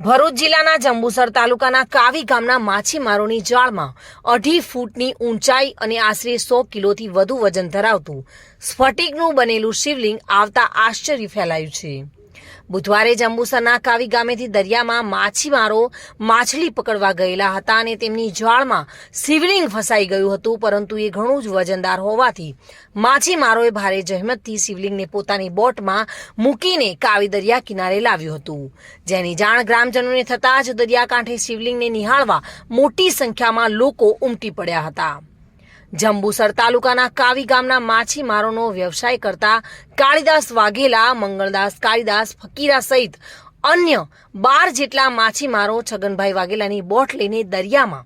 ભરૂચ જિલ્લાના જંબુસર તાલુકાના કાવી ગામના માછીમારોની જાળમાં અઢી ફૂટની ઊંચાઈ અને આશરે સો કિલોથી વધુ વજન ધરાવતું સ્ફટિકનું બનેલું શિવલિંગ આવતા આશ્ચર્ય ફેલાયું છે. બુધવારે જંબુસરના કાવી ગામેથી દરિયામાં માછીમારો માછલી પકડવા ગયેલા હતા અને તેમની જાળમાં શિવલિંગ ફસાઈ ગયું હતું, પરંતુ એ ઘણું જ વજનદાર હોવાથી માછીમારોએ ભારે જહેમતથી શિવલિંગને પોતાની બોટમાં મૂકીને કાવી દરિયા કિનારે લાવ્યું હતું. જેની જાણ ગ્રામજનોને થતાં જ દરિયાકાંઠે શિવલિંગને નિહાળવા મોટી સંખ્યામાં લોકો ઉમટી પડ્યા હતા. જંબુસર તાલુકાના કાવી ગામના માછીમારોનો વ્યવસાય કરતા કાળીદાસ વાઘેલા, મંગળદાસ કાળીદાસ, ફકીરા સહિત અન્ય બાર જેટલા માછીમારો છગનભાઈ વાઘેલાની બોટ લઈને દરિયામાં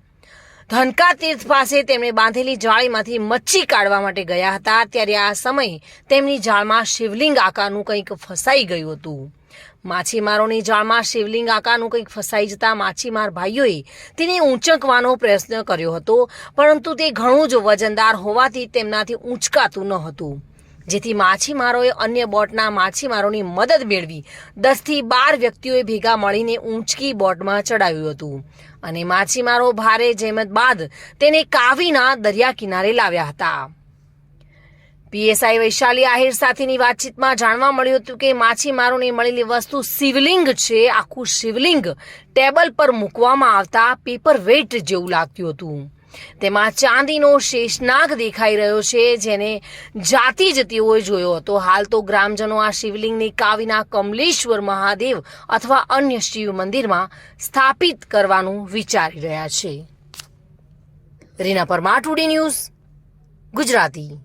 ધનકા તીર્થ પાસે તેમણે બાંધેલી જાળીમાંથી મચ્છી કાઢવા માટે ગયા હતા. ત્યારે આ સમયે તેમની જાળમાં શિવલિંગ આકારનું કંઈક ફસાઈ ગયું હતું. માછીમારોની જાળમાં શિવલિંગ આકારનું કંઈક ફસાઈ જતા માછીમાર ભાઈઓએ તેને ઊંચકવાનો પ્રયત્ન કર્યો હતો, પરંતુ તે ઘણું જ વજનદાર હોવાથી તેમનાથી ઊંચકાતું ન હતું. જેથી માછીમારોએ અન્ય બોટના માછીમારોની મદદ મેળવી. દસથી બાર વ્યક્તિઓએ ભેગા મળીને ઊંચકી બોટમાં ચડાવ્યું હતું. અને માછીમારો ભારે જહેમત બાદ તેને કાવીના દરિયા કિનારે લાવ્યા હતા. પીએસઆઈ વૈશાલી આહિર સાથેની વાતચીતમાં જાણવા મળ્યું હતું કે માછીમારોને મળેલી વસ્તુ શિવલિંગ છે. આખું શિવલિંગ ટેબલ પર મૂકવામાં આવતા પેપર વેઇટ જેવું લાગતું હતું. તેમાં ચાંદીનો શેષનાગ દેખાઈ રહ્યો છે, જેને જાતિ જતી તેઓએ જોયો હતો. હાલ તો ગ્રામજનો આ શિવલિંગને કાવીના કમલેશ્વર મહાદેવ અથવા અન્ય શિવ મંદિરમાં સ્થાપિત કરવાનું વિચારી રહ્યા છે. Reena Parmar, today news Gujarati.